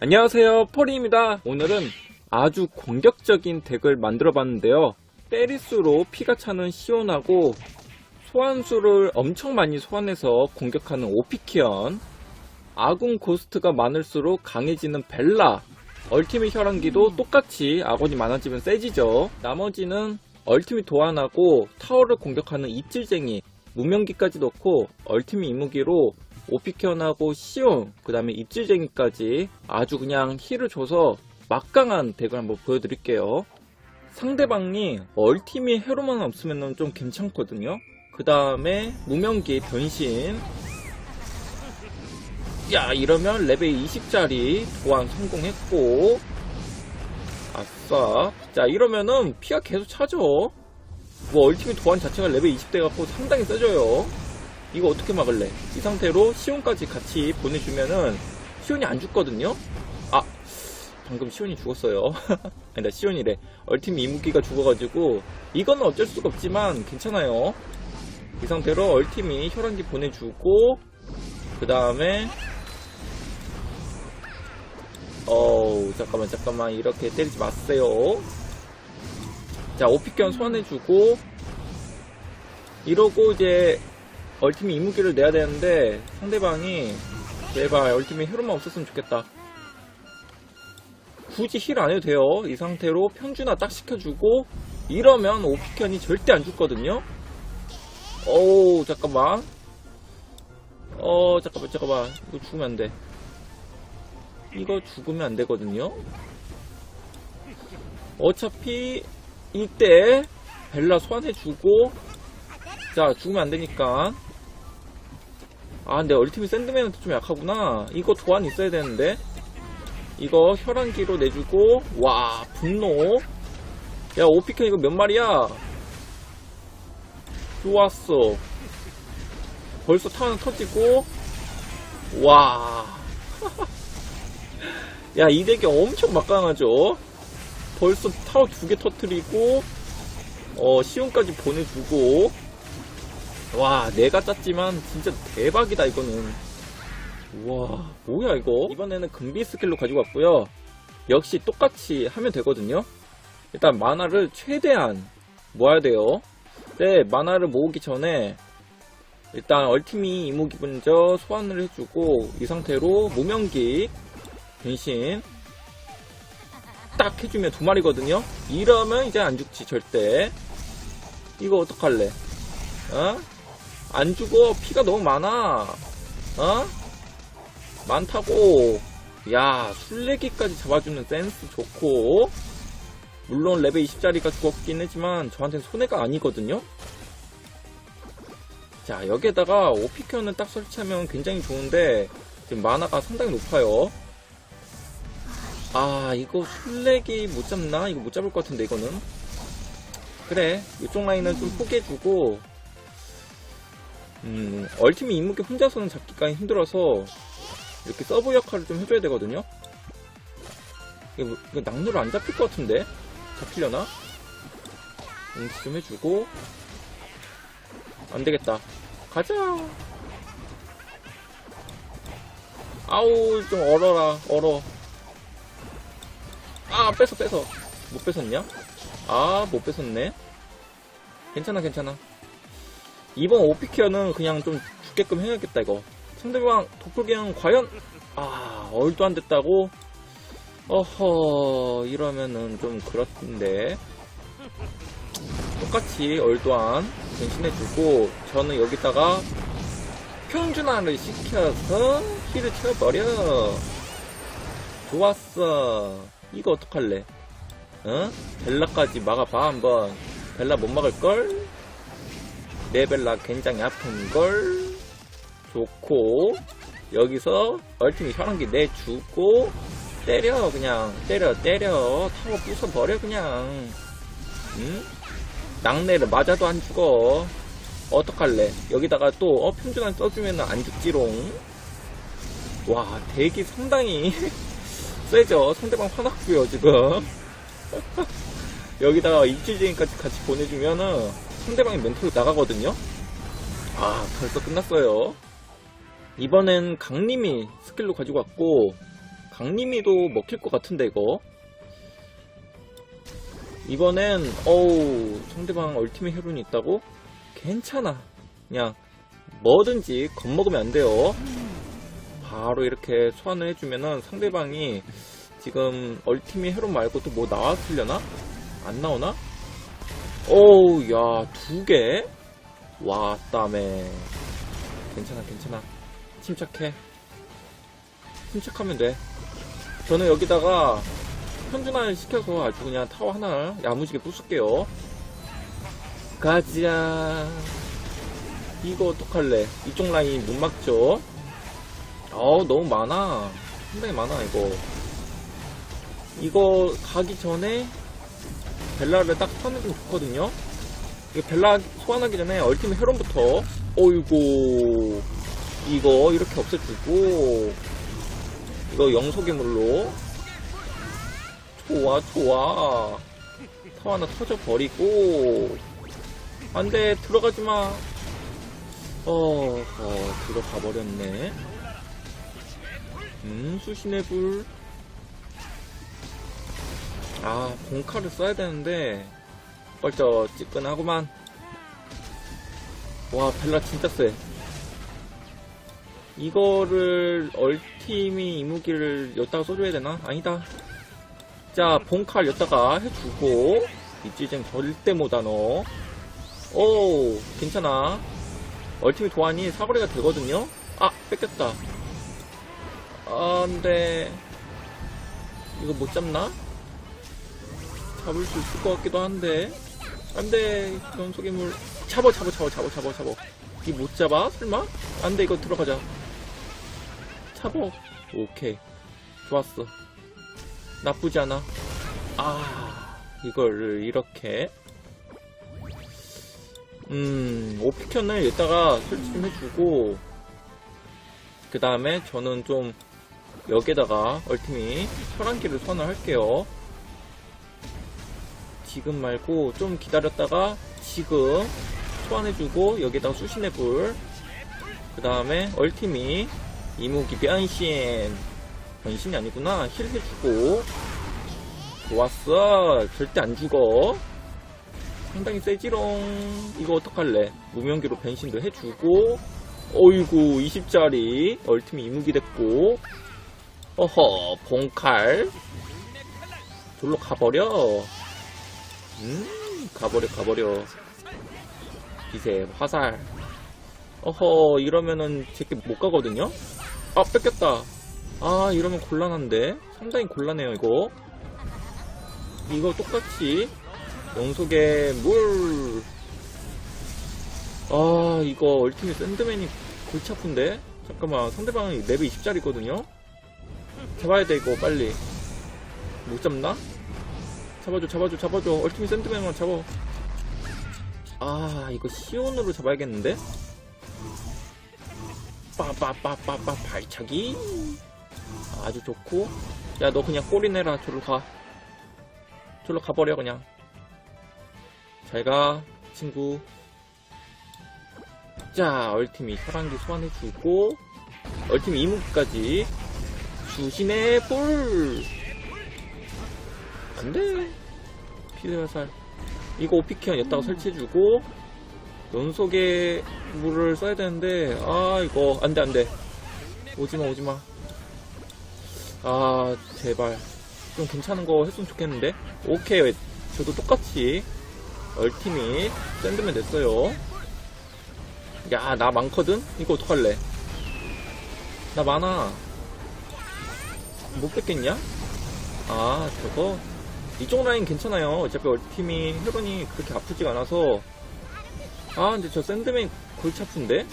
안녕하세요 포리입니다. 오늘은 아주 공격적인 덱을 만들어 봤는데요. 때릴수록 피가 차는 시온하고 소환수를 엄청 많이 소환해서 공격하는 오피키언 아군 고스트가 많을수록 강해지는 벨라 얼티밋 혈안기도 똑같이 아군이 많아지면 세지죠. 나머지는 얼티밋 도안하고 타워를 공격하는 입질쟁이 무명기까지 넣고 얼티밋 이무기로 오피견하고 시온, 그 다음에 입질쟁이까지 아주 그냥 힐을 줘서 막강한 덱을 한번 보여드릴게요. 상대방이 얼티밋 헤로만 없으면 좀 괜찮거든요. 그 다음에 무명기 변신. 야, 이러면 레벨 20짜리 보안 성공했고. 아싸. 자, 이러면은 피가 계속 차죠. 뭐 얼티밋 도안 자체가 레벨 20대 갖고 상당히 세져요. 이거 어떻게 막을래? 이 상태로 시온까지 같이 보내주면은 시온이 안 죽거든요? 아, 방금 시온이 죽었어요. 아니다, 시온이래. 얼팀 이무기가 죽어가지고 이거는 어쩔 수가 없지만 괜찮아요. 이 상태로 얼팀이 혈안기 보내주고 그 다음에 어우 잠깐만 잠깐만 이렇게 때리지 마세요. 자 오피견 소환해주고 이러고 이제 얼티밋 이무기를 내야 되는데 상대방이 제발 얼티밋 헤로만 없었으면 좋겠다. 굳이 힐 안 해도 돼요. 이 상태로 편주나 딱 시켜주고 이러면 오피견이 절대 안 죽거든요. 어우 잠깐만. 어 잠깐만 잠깐만 이거 죽으면 안 돼. 이거 죽으면 안 되거든요. 어차피 이때 벨라 소환해주고 자 죽으면 안 되니까 아 근데 얼티밋 샌드맨한테 좀 약하구나. 이거 도안 있어야 되는데. 이거 혈안기로 내주고 와 분노. 야 오피켄 이거 몇 마리야? 좋았어. 벌써 타원 터지고 와. 야, 이 덱이 엄청 막강하죠? 벌써 타워 두 개 터트리고, 어, 시온까지 보내주고, 와, 내가 짰지만 진짜 대박이다, 이거는. 우와, 뭐야, 이거? 이번에는 금비 스킬로 가지고 왔고요. 역시 똑같이 하면 되거든요. 일단 만화를 최대한 모아야 돼요. 네, 만화를 모으기 전에 일단 얼티미 이무기 먼저 소환을 해주고 이 상태로 무명기 변신 딱 해주면 두 마리거든요. 이러면 이제 안 죽지 절대. 이거 어떡할래? 어? 안 죽어 피가 너무 많아. 어? 많다고. 야 술래기까지 잡아주는 센스 좋고. 물론 레벨 20짜리가 죽었긴 했지만 저한테는 손해가 아니거든요. 자 여기에다가 오피큐는 딱 설치하면 굉장히 좋은데 지금 마나가 상당히 높아요. 아 이거 술래기 못 잡나? 이거 못 잡을 것 같은데 이거는 그래 이쪽 라인은 좀 포기해주고 음 얼티밋 인무기 혼자서는 잡기가 힘들어서 이렇게 서브 역할을 좀 해줘야 되거든요. 이거, 뭐- 이거 낙누를 안 잡힐 것 같은데? 잡히려나? 응시 좀 해주고. 안 되겠다. 가자! 아우 좀 얼어라 얼어. 아 뺏어 뺏어. 못 뺏었냐? 아 못 뺏었네. 괜찮아 괜찮아 이번 오피키어는 그냥 좀 죽게끔 해야겠다 이거. 상대방 도플갱 과연? 아 얼도 안 됐다고? 어허 이러면은 좀 그렇던데. 똑같이 얼도안 변신해주고 저는 여기다가 평준화를 시켜서 힐을 채워버려. 좋았어. 이거 어떡할래? 어? 벨라까지 막아봐 한번. 벨라 못 막을걸? 내 벨라 굉장히 아픈 걸? 좋고 여기서 얼티밋 혈안기 내주고 때려 그냥 때려 때려 타워 부숴버려 그냥. 응? 낙내를 맞아도 안 죽어. 어떡할래? 여기다가 또 어, 평준화 써주면 안 죽지롱. 와 덱이 상당히 세죠? 상대방 화났고요 지금. 여기다가 입질쟁이까지 같이 보내주면은 상대방이 멘탈로 나가거든요 아 벌써 끝났어요 이번엔 강림이 스킬로 가지고 왔고 강림이도 먹힐 것 같은데 이거 이번엔 어우 상대방 얼티밋 헤론이 있다고? 괜찮아 그냥 뭐든지 겁먹으면 안 돼요 바로 이렇게 소환을 해주면은 상대방이 지금 얼티밋 헤론 말고 또 뭐 나왔으려나? 안 나오나? 오우 야 두개? 왔다매 괜찮아 괜찮아. 침착해. 침착하면 돼. 저는 여기다가 현준화를 시켜서 아주 그냥 타워 하나 야무지게 부술게요. 가자. 이거 어떡할래? 이쪽 라인 못 막죠? 어우 너무 많아. 상당히 많아 이거. 이거 가기 전에 벨라를 딱 소환해주면 좋거든요. 이거 벨라 소환하기 전에 얼티밋 헤론부터. 어이구. 이거 이렇게 없애주고. 이거 영속의물로. 좋아 좋아. 타워 하나 터져버리고. 안돼 들어가지마. 어, 어 들어가 버렸네. 음 수신의 불 아, 공카를 써야 되는데, 벌써 찌끈하구만. 와, 벨라 진짜 쎄. 이거를, 얼팀이 이무기를 여기다가 써줘야 되나? 아니다. 자, 본칼 여기다가 해주고, 입지쟁 절대 못하 너. 오, 괜찮아. 얼팀이 도안이 사거리가 되거든요? 아, 뺏겼다. 아, 안 돼. 이거 못 잡나? 잡을 수 있을 것 같기도 한데. 안돼. 연속의물 잡아 잡아 잡아 잡아 잡아 잡아 이못 잡아? 설마? 안돼. 이거 들어가자. 잡아 오케이. 좋았어. 나쁘지 않아. 아 이거를 이렇게. 음 오피견을 여기다가 설치 좀 해주고 그 다음에 저는 좀 여기에다가 얼티밋 혈안기를 소환을 할게요 지금 말고 좀 기다렸다가 지금 소환해주고 여기다가 수신의 불. 그 다음에 얼티미 이무기 변신. 변신이 아니구나. 힐 해주고. 좋았어. 절대 안 죽어. 상당히 세지롱. 이거 어떡할래? 무명기로 변신도 해주고. 어이구 20짜리 얼티미 이무기 됐고. 어허 봉칼. 졸로 가버려. 음, 가버려, 가버려. 기세, 화살. 어허, 이러면은 제게 못 가거든요? 아, 뺏겼다. 아, 이러면 곤란한데? 상당히 곤란해요, 이거. 이거 똑같이, 영속에 물. 아, 이거 얼티밋 샌드맨이 골치 아픈데? 잠깐만, 상대방이 레벨 20짜리거든요? 잡아야 돼, 이거, 빨리. 못 잡나? 잡아줘 잡아줘 잡아줘. 얼티밋 샌드맨만 잡아. 아 이거 시온으로 잡아야겠는데? 빠빠빠빠빠 발차기. 아주 좋고. 야 너 그냥 꼬리 내라. 저로 가. 저로 가버려 그냥. 잘가 친구. 자 얼티밋 혈안기 소환해주고. 얼티밋 이무기까지. 주신의 불 안돼 피드 화살. 이거 오피키언 여기다가 설치해주고 연속의 물을 써야 되는데 아 이거 안 돼 안 돼. 오지마 오지마. 아 제발. 좀 괜찮은 거 했으면 좋겠는데? 오케이. 저도 똑같이 얼티밋 샌드맨 됐어요. 야 나 많거든? 이거 어떡할래? 나 많아. 못 뺏겠냐? 아 저거 이쪽 라인 괜찮아요. 어차피 얼팀이 혈관이 그렇게 아프지가 않아서. 아, 근데 저 샌드맨 골치 아픈데?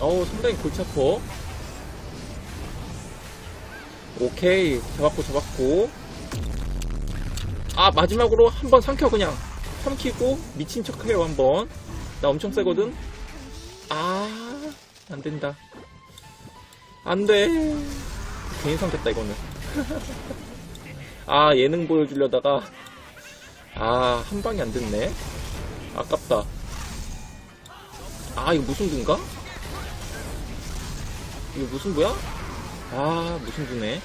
어우, 상당히 골치 아파. 오케이. 잡았고, 잡았고. 아, 마지막으로 한 번 삼켜, 그냥. 삼키고, 미친 척 해요, 한 번. 나 엄청 세거든? 아, 안 된다. 안 돼. 괜히 삼켰다, 이거는. 아 예능 보여주려다가 아 한 방이 안 됐네 아깝다 아 이거 무슨 부인가? 이거 무슨 부야? 아 무슨 두네